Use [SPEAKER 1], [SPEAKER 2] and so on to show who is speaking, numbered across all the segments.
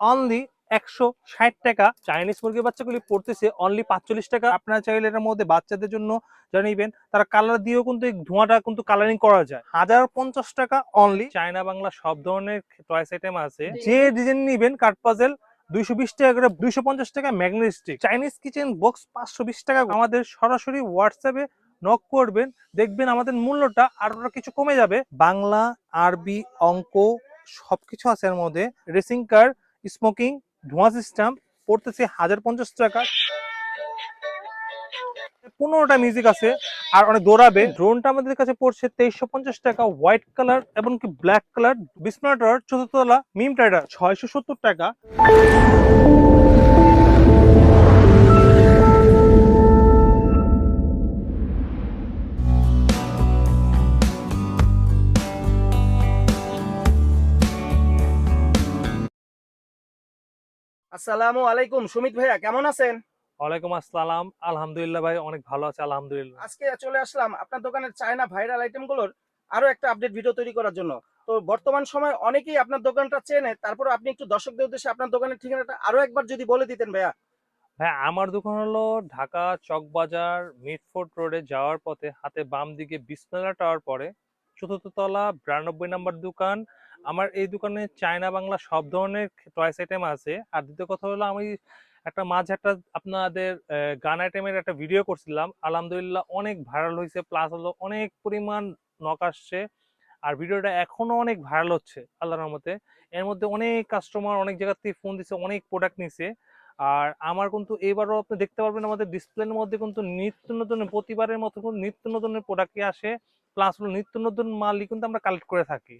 [SPEAKER 1] Only একশো ষাট টাকা। চাইনিজ মুরগির বাচ্চাগুলি পড়তেছে অনলি পাঁচচল্লিশ টাকা। আপনারা চাইলে এটার মধ্যে বাচ্চাদের জন্য যারা নিবেন তারা কালার দিয়েও কিন্তু এই ধোঁয়াটা কিন্তু কালারিং করা যায়। হাজার পঞ্চাশ টাকা অনলি চায়না বাংলা সব ধরনের টয়েস আইটেম আছে। যে ডিজাইন নিবেন কাঠ পাজেল দুইশো বিশ টাকা করে দুইশো পঞ্চাশ টাকা ম্যাগনেস্টিক চাইনিজ কিচেন বক্স পাঁচশো বিশ টাকা আমাদের সরাসরি হোয়াটসঅ্যাপে নক করবেন দেখবেন আমাদের মূল্যটা আরও কিছু কমে যাবে। বাংলা আরবি অঙ্ক সবকিছু আছে এর মধ্যে। রেসিং কার স্মোকিং ধোঁয়া সিস্টেম পড়তেছে হাজার পঞ্চাশ টাকা। পনেরোটা মিউজিক আছে, আর অনেক দৌড়াবে। ড্রোনটা আমাদের কাছে পড়ছে তেইশশো পঞ্চাশ টাকা হোয়াইট কালার এবং কি ব্ল্যাক কালার বিসমাটার চতুর্থতলা মিম টাইডার ছয়শো সত্তর টাকা।
[SPEAKER 2] আসসালামু আলাইকুম সুমিত ভাইয়া কেমন আছেন?
[SPEAKER 1] ওয়ালাইকুম আসসালাম। আলহামদুলিল্লাহ ভাই অনেক ভালো আছে আলহামদুলিল্লাহ।
[SPEAKER 2] আজকে চলে আসলাম আপনার দোকানের চায়না ভাইরাল আইটেমগুলোর আরও একটা আপডেট ভিডিও তৈরি করার জন্য। তো বর্তমান সময় অনেকেই আপনার দোকানটা চেনে তারপর আপনি একটু দর্শকদের উদ্দেশ্যে আপনার দোকানের ঠিকানাটা আরও একবার যদি বলে দিতেন ভাইয়া।
[SPEAKER 1] হ্যাঁ আমার দোকান হলো ঢাকা চকবাজার মিটফোর্ট রোডে যাওয়ার পথে হাতে বাম দিকে বিসমেলা টাওয়ার পরে চতুর্থ তলা বিরানব্বই নম্বর দোকান আমার এই দোকানে চায়না বাংলা সব ধরনের টয়েস আইটেম আছে। আর দ্বিতীয় কথা হলো, আমি একটা মাঝে একটা আপনাদের গান আইটেমের একটা ভিডিও করছিলাম। আলহামদুলিল্লাহ অনেক ভাইরাল হয়েছে প্লাস হলো অনেক পরিমাণ নক আসছে। আর ভিডিওটা এখনও অনেক ভাইরাল হচ্ছে, আল্লাহর রহমতে। এর মধ্যে অনেক কাস্টমার অনেক জায়গা থেকে ফোন দিছে, অনেক প্রোডাক্ট নিছে। আর আমার কিন্তু এবারও আপনি দেখতে পারবেন, আমাদের ডিসপ্লের মধ্যে কিন্তু নিত্য নতুন, প্রতিবারের মতো কিন্তু নিত্য নতুনের প্রোডাক্টই আসে। প্লাস হলো নিত্য নতুন মালই কিন্তু আমরা কালেক্ট করে থাকি।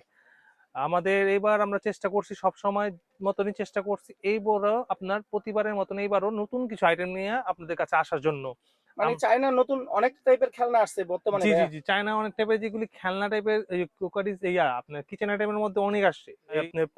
[SPEAKER 1] আমাদের এবার আমরা চেষ্টা করছি সব সময় মতনই চেষ্টা করছি এইবারও আপনার প্রতিবারের মতন এইবারও নতুন কিছু আইটেম নিয়ে আপনাদের কাছে আসার জন্য।
[SPEAKER 2] মানে চায়না নতুন অনেক টাইপের খেলনা আসছে বর্তমানে
[SPEAKER 1] জি জি জি চায়না অনেক টাইপের যেগুলি খেলনা টাইপের কুকারিজ ইয়া আপনার কিচেন আইটেমের মধ্যে অনেক আসছে।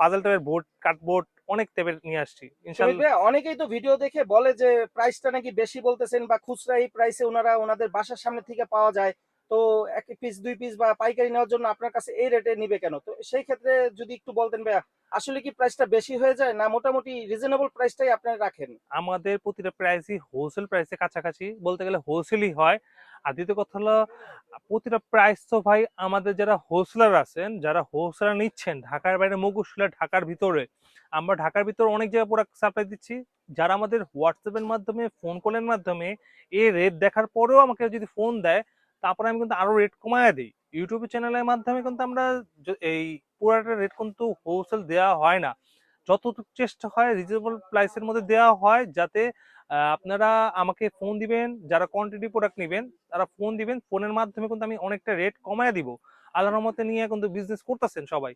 [SPEAKER 1] পাজল টাইপের বোর্ড কার্ডবোর্ড অনেক টাইপের নিয়ে আসছি।
[SPEAKER 2] সুমিত
[SPEAKER 1] ইনশাআল্লাহ
[SPEAKER 2] অনেকেই তো ভিডিও দেখে বলে যে প্রাইসটা নাকি বেশি বলতেছেন বা খুচরা এই প্রাইসে ওনারা ওনাদের বাসার সামনে থেকে পাওয়া যায়। তো এক পিস দুই পিস বা পাইকারি নেওয়ার জন্য আপনার কাছে এই রেটে নিবে কেন? তো সেই ক্ষেত্রে যদি একটু বলতেন ভাইয়া, আসলে কি প্রাইসটা বেশি হয়ে যায় না মোটামুটি রিজনেবল প্রাইসটাই আপনারা রাখেন?
[SPEAKER 1] আমাদের প্রতিটা প্রাইসই হোলসেল প্রাইসে কাছাকাছি, বলতে গেলে হোলসেলই হয়। আর দ্বিতীয় কথা হলো, প্রতিটা প্রাইস তো ভাই আমাদের যারা হোলসেলার আছেন, যারা হোলসেলার নিচ্ছেন, ঢাকার বাইরে মুগুশুলা ঢাকার ভিতরে, আমরা ঢাকার ভিতরে অনেক জায়গায় প্রোডাক্ট সাপ্লাই দিচ্ছি। যারা আমাদের হোয়াটসঅ্যাপের মাধ্যমে ফোন কলের মাধ্যমে, এই রেট দেখার পরেও আমাকে যদি ফোন দেয় তারপরে আমি কিন্তু আরও রেট কমায় দিই। ইউটিউব চ্যানেলের মাধ্যমে কিন্তু আমরা এই পুরাটা রেট কিন্তু হোলসেল দেওয়া হয় না। যতটুকু চেষ্টা হয় রিজনেবল প্রাইসের মধ্যে দেওয়া হয় যাতে আপনারা আমাকে ফোন দিবেন, যারা কোয়ান্টিটি প্রোডাক্ট নেবেন, তারা ফোন দিবেন ফোনের মাধ্যমে কিন্তু আমি অনেকটা রেট কমায় দিব। আল্লাহর রহমতে নিয়ে কিন্তু বিজনেস করতেছেন সবাই।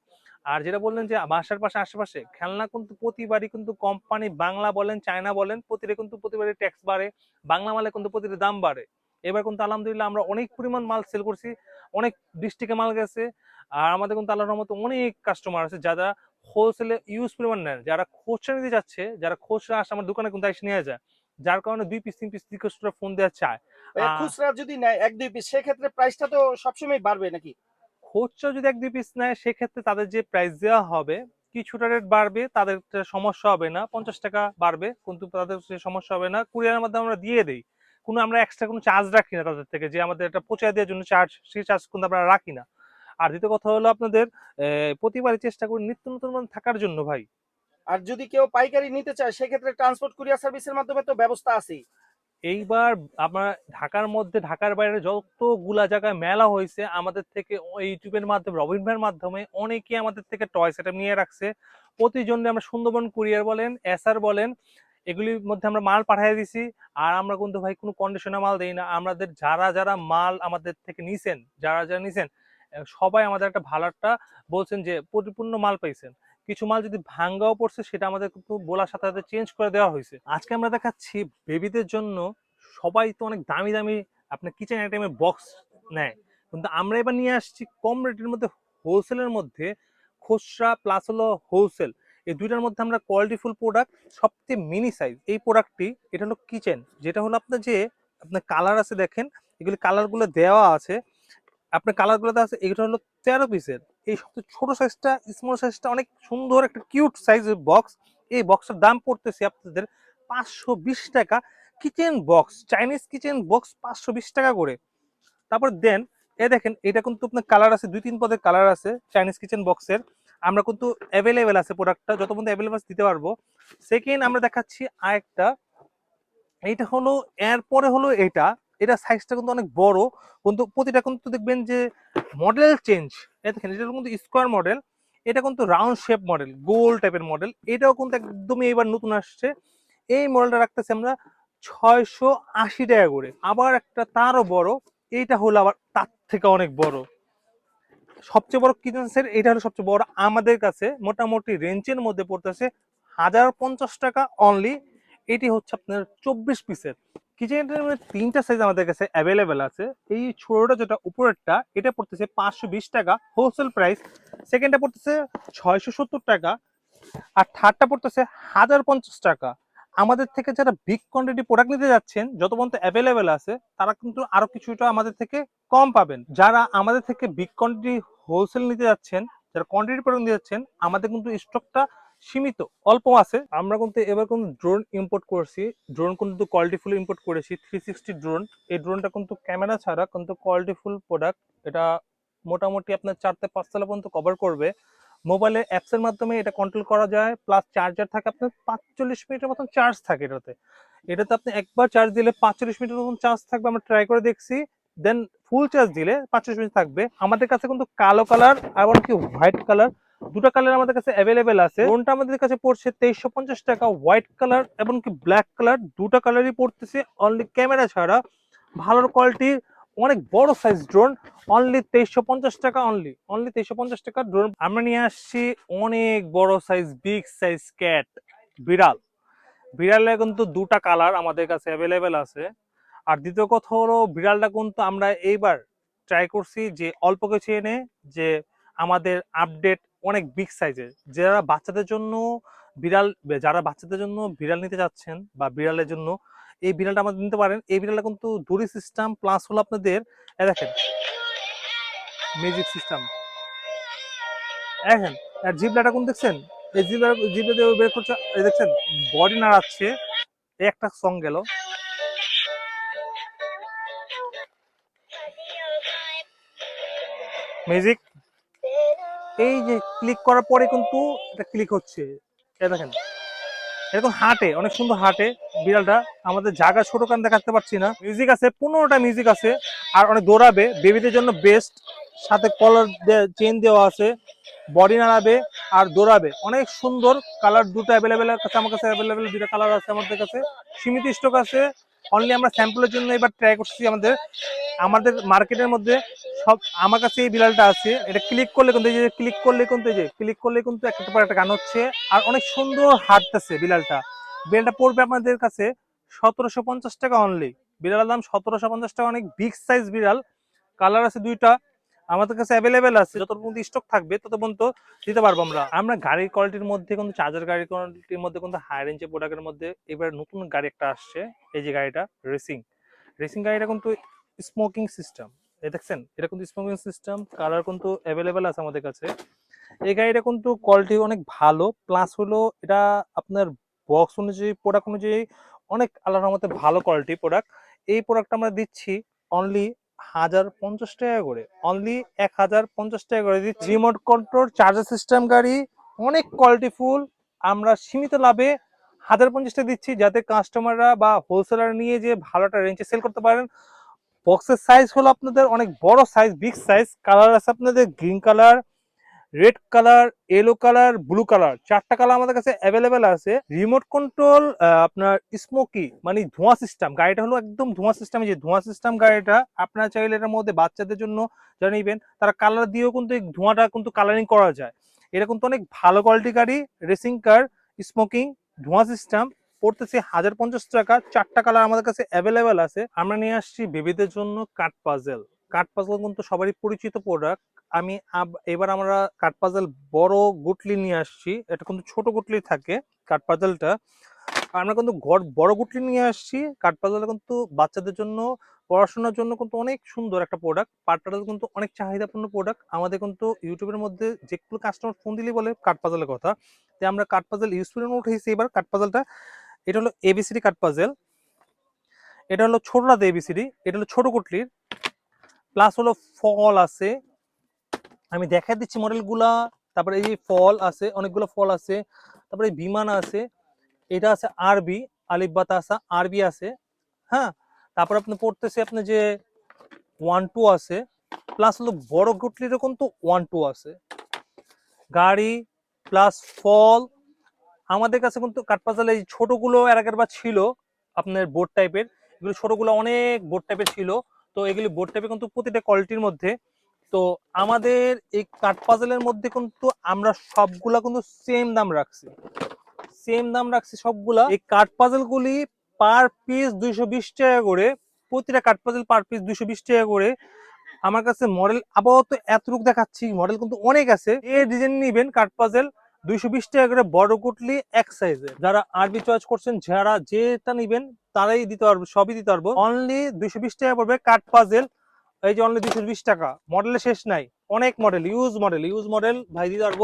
[SPEAKER 1] আর যেটা বললেন যে বাসার পাশে আশেপাশে, খেলনা কিন্তু প্রতিবারই কিন্তু কোম্পানি বাংলা বলেন চায়না বলেন, প্রতিটা কিন্তু প্রতিবারই ট্যাক্স বাড়ে। বাংলা মালে কিন্তু প্রতিটা দাম বাড়ে। এবার কিন্তু আলহামদুলিল্লাহ আমরা অনেক পরিমাণ মাল সেল করছি অনেক ডিস্ট্রিক্টে মাল গেছে আর আমাদের কিন্তু আল্লাহর রহমতে অনেক কাস্টমার আছে যারা হোলসেলে ইউজ পরিমাণ নেন যারা খুচরা নিতে যাচ্ছে যারা খুচরা আসে আমার দোকানে কিন্তু এসে নিয়ে যায় যার কারণে দুই পিস তিন পিস রিকোয়েস্টরা ফোন দেওয়া চায়।
[SPEAKER 2] খুচরা যদি নেয় এক দুই পিস সেক্ষেত্রে প্রাইসটা তো সবসময় বাড়বে নাকি?
[SPEAKER 1] খুচরা যদি এক দুই পিস নেয় সেক্ষেত্রে তাদের যে প্রাইস দেওয়া হবে কিছুটা রেট বাড়বে তাদের সমস্যা হবে না পঞ্চাশ টাকা বাড়বে কিন্তু তাদের সমস্যা হবে না কুরিয়ারের মাধ্যমে আমরা দিয়ে দিই। কোনো আমরা এক্সট্রা কোনো চার্জ রাখি না তাদের থেকে যে আমাদের একটা পৌঁছায় দেওয়ার জন্য চার্জ সেই চার্জ কিন্তু আমরা রাখি না। আর দ্বিতীয় কথা হলো আপনাদের প্রতিবারই চেষ্টা করি নিত্য নতুন মান থাকার জন্য ভাই।
[SPEAKER 2] আর যদি কেউ পাইকারি নিতে চায় সেক্ষেত্রে ট্রান্সপোর্ট কুরিয়ার সার্ভিসের মাধ্যমে তো ব্যবস্থা আছেই।
[SPEAKER 1] এইবার আমরা ঢাকার মধ্যে ঢাকার বাইরে যতগুলা জায়গায় মেলা হয়েছে আমাদের থেকে ইউটিউবের মাধ্যমে রবিন ভাইয়ের মাধ্যমে অনেকে আমাদের থেকে টয় সেটা নিয়ে রাখছে। প্রতিজনে আমরা সুন্দরবন কুরিয়ার বলেন এসআর বলেন এগুলির মধ্যে আমরা মাল পাঠিয়ে দিছি, আর আমরা কিন্তু ভাই কোনো কন্ডিশনে মাল দেই না। আমাদের যারা যারা মাল আমাদের থেকে নিছেন, যারা যারা নিছেন সবাই আমাদের একটা ভালো একটা বলছেন যে পরিপূর্ণ মাল পাইছেন। কিছু মাল যদি ভাঙ্গাও পড়ছে, সেটা আমাদের কিন্তু বলার সাথে সাথে চেঞ্জ করে দেওয়া হয়েছে আজকে আমরা দেখাচ্ছি বেবিদের জন্য সবাই তো অনেক দামি দামি আপনার কিচেন আইটেমের বক্স নেয়। কিন্তু আমরা এবার নিয়ে আসছি কম রেটের মধ্যে হোলসেলের মধ্যে খুচরা প্লাস হলো হোলসেল এই দুইটার মধ্যে আমরা কোয়ালিটিফুল প্রোডাক্ট সবচেয়ে মিনি সাইজ এই প্রোডাক্টটি এটা হলো কিচেন যেটা হলো আপনার যে, আপনার কালার আছে দেখেন, এগুলি কালারগুলো দেওয়া আছে। আপনার কালারগুলো দেওয়া আছে, এগুলো হলো তেরো পিসের এই সবচেয়ে ছোট সাইজটা স্মল সাইজটা অনেক সুন্দর একটা কিউট সাইজের বক্স এই বক্সের দাম পড়তেছে আপনাদের পাঁচশো বিশ টাকা। Kitchen box Chinese kitchen box পাঁচশো বিশ টাকা করে। তারপর দেন, এ দেখেন, এটা কিন্তু আপনার কালার আছে দুই তিন পদের কালার আছে চাইনিজ কিচেন বক্সের আমরা কিন্তু অ্যাভেলেবেল আছে প্রোডাক্টটা যত পর্যন্ত অ্যাভেলেবেল দিতে পারব। সেকেন্ড আমরা দেখাচ্ছি আরেকটা। এইটা হলো, এরপরে হলো এটা। এটা সাইজটা কিন্তু অনেক বড়। কিন্তু প্রতিটা কিন্তু দেখবেন যে মডেল চেঞ্জ দেখেন, এটা কিন্তু স্কোয়ার মডেল এটা কিন্তু রাউন্ড শেপ মডেল গোল টাইপের মডেল এটাও কিন্তু একদমই এবার নতুন আসছে। এই মডেলটা রাখতেছি আমরা ছয়শো আশি টাকা করে। আবার একটা তারও বড়। এইটা হলো আবার তার থেকে অনেক বড়। সবচেয়ে বড় কিচেন এটা হলো সবচেয়ে বড় আমাদের কাছে মোটামুটি রেঞ্জের মধ্যে পড়তেছে হাজার পঞ্চাশ টাকা অনলি এটি হচ্ছে আপনার চব্বিশ পিসের কিচেনের মধ্যে তিনটা সাইজ আমাদের কাছে অ্যাভেলেবেল আছে। এই ছোটোটা যেটা উপরেরটা, এটা পড়তেছে পাঁচশো বিশ টাকা হোলসেল প্রাইস সেকেন্ডটা পড়তেছে ছয়শো সত্তর টাকা। আর থার্ডটা পড়তেছে হাজার পঞ্চাশ টাকা। আমাদের থেকে যারা বিগ কোয়ান্টিটি প্রোডাক্ট নিতে যাচ্ছেন, যত পর্যন্ত অ্যাভেলেবেল আছে, তারা কিন্তু আরও কিছুটা আমাদের থেকে কম পাবেন। যারা আমাদের থেকে বিগ কোয়ান্টিটি হোলসেল নিতে যাচ্ছেন, যারা কোয়ান্টিটি প্রোডাক্ট নিতে যাচ্ছেন, আমাদের কিন্তু স্টকটা সীমিত, অল্প আছে। আমরা কিন্তু এবার কিন্তু ড্রোন ইম্পোর্ট করেছি। ড্রোন কিন্তু কোয়ালিটিফুল ইম্পোর্ট করেছি থ্রি সিক্সটি ড্রোন এই ড্রোনটা কিন্তু ক্যামেরা ছাড়া কিন্তু কোয়ালিটিফুল প্রোডাক্ট এটা মোটামুটি আপনার চারটে পাঁচ তলা পর্যন্ত কভার করবে। মোবাইলে অ্যাপসের মাধ্যমে এটা কন্ট্রোল করা যায় প্লাস চার্জার থাকে আপনার পাঁচচল্লিশ মিনিটের মতন চার্জ থাকে এটাতে। এটাতে আপনি একবার চার্জ দিলে পাঁচচল্লিশ মিনিটের মতন চার্জ থাকবে, আমরা ট্রাই করে দেখছি। দেন ফুল চার্জ দিলে পাঁচচল্লিশ মিনিট থাকবে। আমাদের কাছে কিন্তু কালো কালার এবং কি হোয়াইট কালার দুটো কালার আমাদের কাছে অ্যাভেলেবেল আছে। কোনটা আমাদের কাছে পড়ছে তেইশশো পঞ্চাশ টাকা হোয়াইট কালার এবং কি ব্ল্যাক কালার দুটো কালারই পড়তেছে। অনলি ক্যামেরা ছাড়া ভালো কোয়ালিটি অনেক বড় সাইজ ড্রোন অনলি তেইশশো পঞ্চাশ টাকা অনলি অনলি তেইশশো পঞ্চাশ টাকা ড্রোন আমরা নিয়ে আসছি অনেক বড় সাইজ বিগ সাইজ ক্যাট বিড়াল। বিড়ালের কিন্তু দুটা কালার আমাদের কাছে অ্যাভেলেবেল আছে। আর দ্বিতীয় কথা হলো, বিড়ালটা কিন্তু আমরা এইবার ট্রাই করছি যে অল্প কিছু এনে যে আমাদের আপডেট অনেক বিগ সাইজের যারা বাচ্চাদের জন্য বিড়াল, যারা বাচ্চাদের জন্য বিড়াল নিতে যাচ্ছেন বা বিড়ালের জন্য এই বিড়ালটা আমাদের নিতে পারেন। এই বিড়ালটা কিন্তু দড়ি সিস্টেম প্লাস হলো আপনাদের দেখেন মিউজিক সিস্টেম দেখেন, আর জিবলাটা কোন দেখছেন? এই জিবলা জিবলা দিয়ে বের করছে দেখছেন বডি নাড়াচ্ছে, একটা সং গেল। মিউজিক এই যে ক্লিক করার পরে কিন্তু এটা ক্লিক হচ্ছে। এই দেখেন। এরকম হাঁটে, অনেক সুন্দর হাঁটে, বিড়ালটা আমাদের জায়গা ছোট কান দেখাতে পারছি না। মিউজিক আছে, পনেরোটা মিউজিক আছে, আর অনেক দৌড়াবে বেবিদের জন্য বেস্ট সাথে কলার চেন দেওয়া আছে বডি নাড়াবে, আর দৌড়াবে। অনেক সুন্দর কালার দুটো অ্যাভেলেবেল আছে আমার কাছে অ্যাভেলেবেল দুটো কালার আছে আমাদের কাছে। সীমিত স্টক আছে অনলি আমরা স্যাম্পলের জন্য এবার ট্রাই করছি আমাদের। আমাদের মার্কেটের মধ্যে সব, আমার কাছে এই বিড়ালটা আছে। এটা ক্লিক করলে কিন্তু এই যে ক্লিক করলে কিন্তু এই যে ক্লিক করলে কিন্তু একটা পর একটা গান হচ্ছে। আর অনেক সুন্দর হাঁটতেছে বিড়ালটা। বিড়ালটা পড়বে আপনাদের কাছে সতেরোশো পঞ্চাশ টাকা অনলি বিড়ালের দাম সতেরোশো পঞ্চাশ টাকা, অনেক বিগ সাইজ বিড়াল। কালার আছে দুইটা। আমাদের কাছে অ্যাভেলেবেল আছে। যত পর্যন্ত স্টক থাকবে তত পর্যন্ত দিতে পারব আমরা। আমরা গাড়ির কোয়ালিটির মধ্যে কিন্তু চার্জার গাড়ির কোয়ালিটির মধ্যে কিন্তু হাই রেঞ্জের প্রোডাক্টের মধ্যে এবার নতুন গাড়ি একটা আসছে এই যে গাড়িটা রেসিং রেসিং গাড়িটা কিন্তু স্মোকিং সিস্টেম এই দেখছেন? এটা কিন্তু স্মোকিং সিস্টেম কালার কিন্তু অ্যাভেলেবেল আছে আমাদের কাছে। এই গাড়িটা কিন্তু কোয়ালিটি অনেক ভালো প্লাস হলো এটা আপনার বক্স অনুযায়ী প্রোডাক্ট অনুযায়ী অনেক আলাদা মতে ভালো কোয়ালিটি প্রোডাক্ট এই প্রোডাক্টটা আমরা দিচ্ছি অনলি হাজার পঞ্চাশ টাকা করে। অনলি এক হাজার পঞ্চাশ টাকা করে। দিচ্ছি রিমোট কন্ট্রোল চার্জার সিস্টেম গাড়ি, অনেক কোয়ালিটিফুল আমরা সীমিত লাভে হাজার পঞ্চাশ দিচ্ছি যাতে কাস্টমাররা বা হোলসেলার নিয়ে যে ভালোটা রেঞ্জে সেল করতে পারেন। বক্সের সাইজ হলো আপনাদের অনেক বড় সাইজ বিগ সাইজ কালার আছে আপনাদের green colour red colour yellow colour blue colour চারটা কালার আমাদের কাছে অ্যাভেলেবেল আছে। রিমোট কন্ট্রোল আপনার স্মোকি মানে ধোঁয়া সিস্টেম গাড়িটা হলো একদম ধোঁয়া সিস্টেম যে ধোঁয়া সিস্টেম গাড়িটা, আপনার চাইলে এটার মধ্যে বাচ্চাদের জন্য যারা নিবেন, তারা কালার দিয়েও কিন্তু এই ধোঁয়াটা কিন্তু কালারিং করা যায়। এটা কিন্তু অনেক ভালো কোয়ালিটি গাড়ি রেসিং কার স্মোকিং ধোঁয়া সিস্টেম পড়তেছে হাজার পঞ্চাশ টাকা, চারটা কালার আমাদের কাছে অ্যাভেলেবেল আছে। আমরা নিয়ে আসছি বেবিদের জন্য কাঠ পাজেল কাঠ পাজেল কিন্তু সবারই পরিচিত প্রোডাক্ট আমি এবার আমরা কাঠ পাজেল বড় গুটলি নিয়ে আসছি। এটা কিন্তু ছোট গুটলি থাকে কাঠ পাজেলটা আমরা কিন্তু গড়- বড় গুটলি নিয়ে আসছি। কাঠপাজাল কিন্তু বাচ্চাদের জন্য, পড়াশোনার জন্য কিন্তু অনেক সুন্দর একটা প্রোডাক্ট পাটপাজাল কিন্তু অনেক চাহিদাপূর্ণ প্রোডাক্ট আমাদের কিন্তু ইউটিউবের মধ্যে যেগুলো কাস্টমার ফোন দিলে বলে কাঠপাজালের কথা। তাই আমরা কাঠপাজাল ইউজ করে উঠেছি এবার কাঠপাজালটা এটা হলো এবিসিডি কাঠপাজেল এটা হলো ছোটরাতে এবিসিডি এটা হলো ছোট কুটলির প্লাস হলো ফল আছে। আমি দেখা দিচ্ছি মডেলগুলা। তারপরে এই ফল আছে, অনেকগুলো ফল আছে। তারপরে বিমান আছে, এটা আছে আরবি, আলিফ বাতাসা আরবি আছে হ্যাঁ? তারপর আপনি পড়তেছে আপনি যে ওয়ান টু আছে, প্লাস হলো বড় গুটলির কিন্তু ওয়ান টু আছে। গাড়ি, প্লাস ফল, আমাদের কাছে কিন্তু কাঠপাজাল এই ছোটগুলো এর আগের বার ছিল, আপনার বোর্ড টাইপের। এগুলো ছোটগুলো অনেক বোর্ড টাইপের ছিল, তো এগুলি বোর্ড টাইপের কিন্তু প্রতিটা কোয়ালিটির মধ্যে। তো আমাদের এই কাঠপাজালের মধ্যে কিন্তু আমরা সবগুলা কিন্তু সেম দাম রাখছি। সেম দাম রাখছি সবগুলা। এই কাঠপাজাল গুলি পার পিস দুইশো বিশ টাকা করে। প্রতিটা কাঠপাজাল পার পিস দুইশো বিশ টাকা করে। আমার কাছে মডেল আপাতত এতটুক দেখাচ্ছি মডেল কিন্তু অনেক আছে। এ ডিজাইন নিবেন কাঠপাজেল দুইশো বিশ টাকা করে বড় কুটলি এক সাইজে যারা আরবি চয়েস করছেন, যারা যেটা নিবেন, তারাই দিতে পারব, সবই দিতে পারব। অনলি দুইশো বিশ টাকা পড়বে কাঠ পাজেল এই যে অনলি দুইশো বিশ টাকা। মডেলের শেষ নাই। অনেক model use model use model ভাই দিতে পারব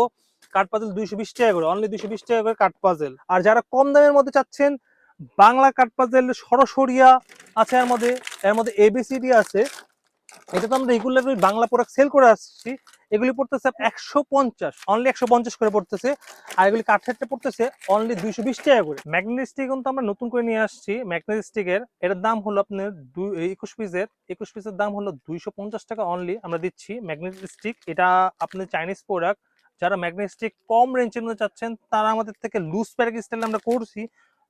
[SPEAKER 1] কাঠ পাজেল দুইশো বিশ টাকা করে অনলি দুইশো বিশ টাকা করে কাঠ পাজেল আর যারা কম দামের মধ্যে চাচ্ছেন, বাংলা কাঠ পাজেল সরসরিয়া আছে এর মধ্যে এর মধ্যে এবিসিডি আছে। এটা তো আমরা রেগুলার বাংলা প্রোডাক্ট সেল করে আসছি। এগুলি পড়তেছে একশো পঞ্চাশ অনলি একশো পঞ্চাশ করে পড়তেছে। আর এগুলি কাঠেরটা পড়তেছে অনলি দুইশো বিশ টাকা করে। ম্যাগনেটিক স্টিক কিন্তু আমরা নতুন করে নিয়ে আসছি ম্যাগনেটিক স্টিকের এটার দাম হলো আপনার দুই একুশ পিসের একুশ পিসের দাম হলো দুইশো পঞ্চাশ টাকা অনলি আমরা দিচ্ছি ম্যাগনেটিক স্টিক এটা আপনার চাইনিজ প্রোডাক্ট যারা ম্যাগনেটিক কম রেঞ্জের মধ্যে চাচ্ছেন, তারা আমাদের থেকে লুজ প্যাকেজ স্টাইল আমরা করছি।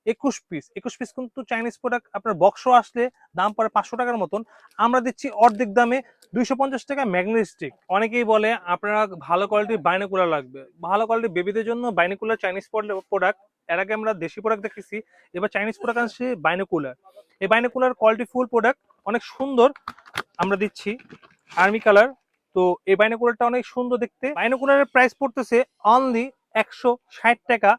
[SPEAKER 1] একুশ পিস একুশ পিস কিন্তু চাইনিজ প্রোডাক্ট আপনার বক্স আসলে দাম পড়ে পাঁচশো টাকার মতন। আমরা দিচ্ছি অর্ধেক দামে দুইশো পঞ্চাশ টাকা ম্যাগনেট স্টিক অনেকেই বলে, আপনারা ভালো কোয়ালিটির বাইনোকুলার লাগবে। ভালো কোয়ালিটির বেবিদের জন্য বাইনোকুলার চাইনিজ প্রোডাক্টের আগে আমরা দেশি প্রোডাক্ট দেখেছি, এবার চাইনিজ প্রোডাক্ট আসছে বাইনোকুলার এই বাইনোকুলার কোয়ালিটি ফুল প্রোডাক্ট অনেক সুন্দর। আমরা দিচ্ছি আর্মি কালার তো এই বাইনোকুলারটা অনেক সুন্দর দেখতে। বাইনোকুলারের প্রাইস পড়তেছে অনলি একশো ষাট টাকা।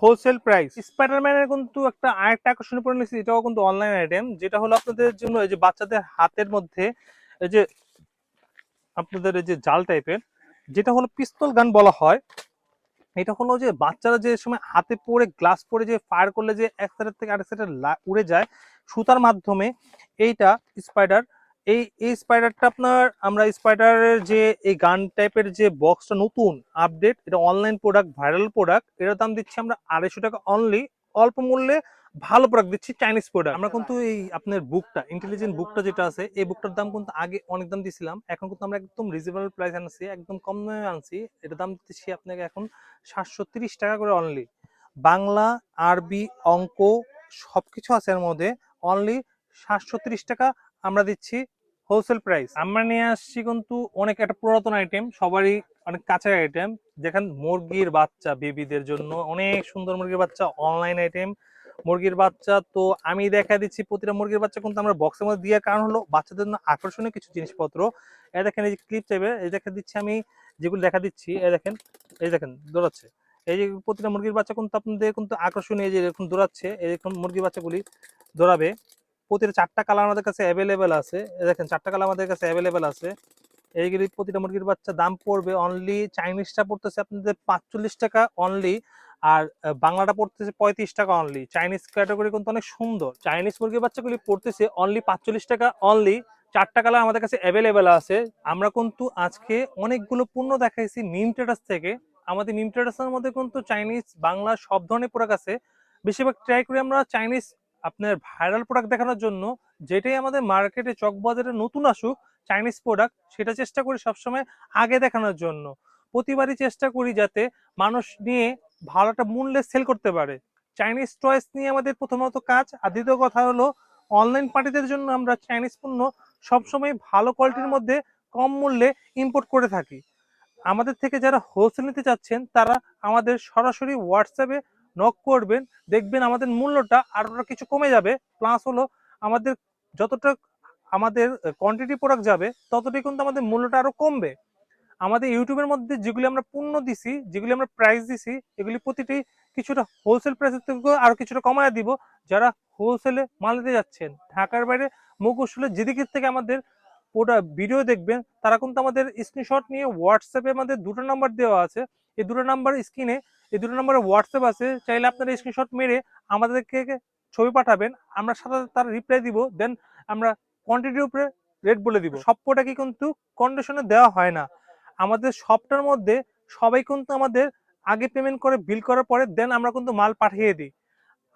[SPEAKER 1] হোলসেল প্রাইস স্পাইডারম্যানের কিন্তু একটা আরেকটা আকর্ষণীয় পণ্য নিয়েছি এটাও কিন্তু অনলাইন আইটেম যেটা হলো আপনাদের জন্য এই যে বাচ্চাদের হাতের মধ্যে এই যে আপনাদের এই যে জাল টাইপের যেটা হলো পিস্তল গান বলা হয়। এটা হলো যে বাচ্চারা যে সময় হাতে পড়ে গ্লাস পরে যে ফায়ার করলে যে এক সাইডের থেকে আরেক সাইডে উড়ে যায়, সুতার মাধ্যমে এইটা স্পাইডার এই এই স্পাইডারটা আপনার, আমরা স্পাইডারের যে, এই গান টাইপের যে বক্সটা নতুন আপডেট এটা অনলাইন প্রোডাক্ট ভাইরাল প্রোডাক্ট এটার দাম দিচ্ছি আমরা আড়াইশো টাকা অনলি অল্প মূল্যে ভালো প্রোডাক্ট দিচ্ছি চাইনিজ প্রোডাক্ট আমরা কিন্তু এই আপনার বুকটা ইন্টেলিজেন্ট বুকটা যেটা আছে, এই বুকটার দাম কিন্তু আগে অনেক দাম দিছিলাম, এখন কিন্তু আমরা একদম রিজনেবল প্রাইস আনছি, একদম কম দামে আনছি, এটার দাম দিচ্ছি আপনাকে এখন সাতশো টাকা করে অনলি বাংলা, আরবি, অঙ্ক, সবকিছু আছে এর মধ্যে অনলি সাতশো টাকা আমরা দিচ্ছি হোলসেল প্রাইস। আমরা নিয়ে আসছি কিন্তু অনেক একটা পুরাতন আইটেম সবারই অনেক কাছের আইটেম যেখানে মুরগির বাচ্চা বেবিদের জন্য অনেক সুন্দর মুরগির বাচ্চা অনলাইন আইটেম মুরগির বাচ্চা, তো আমি দেখা দিচ্ছি প্রতিটা মুরগির বাচ্চা কিন্তু আমরা বক্সের মধ্যে দেওয়ার কারণ হলো বাচ্চাদের জন্য আকর্ষণীয় কিছু জিনিসপত্র। এ দেখেন, এই যে ক্লিপ টাইপের এই দেখা দিচ্ছি আমি যেগুলো দেখা দিচ্ছি। এ দেখেন, এই দেখেন, দৌড়াচ্ছে। এই যে প্রতিটা মুরগির বাচ্চা কিন্তু আপনাদের কিন্তু আকর্ষণীয় যে এরকম দৌড়াচ্ছে, এরকম মুরগির বাচ্চাগুলি দৌড়াবে। প্রতিটা চারটা কালার আমাদের কাছে অ্যাভেলেবেল আছে। দেখেন, চারটা কালার আমাদের কাছে অ্যাভেলেবেল আছে। এইগুলি প্রতিটা মুরগির বাচ্চা দাম পড়বে অনলি চাইনিজটা পড়তেছে আপনাদের পাঁচচল্লিশ টাকা অনলি আর বাংলাটা পড়তেছে পঁয়ত্রিশ টাকা অনলি চাইনিজ ক্যাটাগরি কিন্তু অনেক সুন্দর। চাইনিজ মুরগির বাচ্চাগুলি পড়তেছে অনলি পাঁচচল্লিশ টাকা অনলি চারটা কালার আমাদের কাছে অ্যাভেলেবেল আছে। আমরা কিন্তু আজকে অনেকগুলো পণ্য দেখাইছি মিম ট্রেডার্স থেকে। আমাদের মিম ট্রেডার্সের মধ্যে কিন্তু চাইনিজ বাংলা সব ধরনের প্রোডাক্ট আছে। বেশিরভাগ ট্রাই করি আমরা চাইনিজ আপনার ভাইরাল প্রোডাক্ট দেখানোর জন্য যেটাই আমাদের মার্কেটে চকবাজারে নতুন আসুক চাইনিজ প্রোডাক্ট সেটা চেষ্টা করি সবসময় আগে দেখানোর জন্য। প্রতিবারই চেষ্টা করি যাতে মানুষ নিয়ে ভালো একটা মূল্যে সেল করতে পারে। চাইনিজ টয়েস নিয়ে আমাদের প্রথমত কাজ, আর দ্বিতীয় কথা হলো অনলাইন পার্টিদের জন্য আমরা চাইনিজ পণ্য সবসময় ভালো কোয়ালিটির মধ্যে কম মূল্যে ইম্পোর্ট করে থাকি। আমাদের থেকে যারা হোলসেল নিতে চাচ্ছেন, তারা আমাদের সরাসরি হোয়াটসঅ্যাপে নক করবেন, দেখবেন আমাদের মূল্যটা আরও কিছু কমে যাবে প্লাস হলো আমাদের যতটা আমাদের কোয়ান্টিটি প্রোডাক্ট যাবে, ততটাই কিন্তু আমাদের মূল্যটা আরও কমবে। আমাদের ইউটিউবের মধ্যে যেগুলি আমরা পণ্য দিছি, যেগুলি আমরা প্রাইস দিছি, এগুলি প্রতিটি কিছুটা হোলসেল প্রাইসের থেকে আরও কিছুটা কমায় দিব। যারা হোলসেলে মাল যাচ্ছেন, ঢাকার বাইরে মফস্বলে যেদিকের থেকে আমাদের পুরো ভিডিও দেখবেন, তারা কিন্তু আমাদের স্ক্রিনশট নিয়ে হোয়াটসঅ্যাপে আমাদের দুটো নাম্বার দেওয়া আছে। এই দুটো নাম্বার স্ক্রিনে এই দুটো নাম্বারে হোয়াটসঅ্যাপ আছে, চাইলে আপনারা স্ক্রিনশট মেরে আমাদেরকে ছবি পাঠাবেন, আমরা সাথে তার রিপ্লাই দিব দেন আমরা কোয়ান্টিটির উপরে রেট বলে দিব। সব প্রোডাক্টই কিন্তু কন্ডিশনে দেওয়া হয় না। আমাদের সবটার মধ্যে সবাই কিন্তু আমাদের আগে পেমেন্ট করে বিল করার পরে দেন আমরা কিন্তু মাল পাঠিয়ে দিই।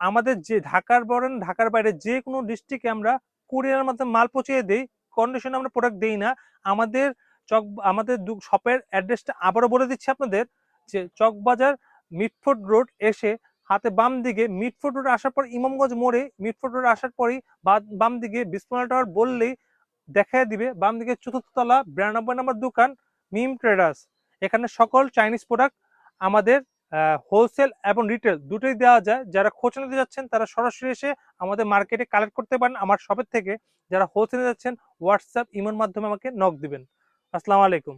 [SPEAKER 1] আমাদের যে ঢাকার বলেন, ঢাকার বাইরে যে কোনো ডিস্ট্রিক্টে আমরা কুরিয়ার মাধ্যমে মাল পৌঁছে দিই কন্ডিশনে আমরা প্রোডাক্ট দেই না, আমাদের চক, আমাদের শপের অ্যাড্রেসটা আবারও বলে দিচ্ছি আপনাদের, যে চকবাজার মিটফোর্ড রোড এসে হাতে বাম দিকে মিটফোর্ড রোড আসার পর ইমামগঞ্জ মোড়ে মিটফোর্ড রোড আসার পরই বাম দিকে বিসমিল্লাহ টাওয়ার বললেই দেখায় দিবে, বাম দিকে চতুর্থ তলা, বিরানব্বই নম্বর দোকান, মিম ট্রেডার্স এখানে সকল চাইনিজ প্রোডাক্ট আমাদের হোলসেল এবং রিটেল দুটোই দেওয়া যায়। যারা খোঁজ নিতে যাচ্ছেন, তারা সরাসরি এসে আমাদের মার্কেটে কালেক্ট করতে পারেন। আমার শপের থেকে যারা হোলসেলে যাচ্ছেন হোয়াটসঅ্যাপ ইমোর মাধ্যমে আমাকে নক দিবেন। আসসালামু আলাইকুম।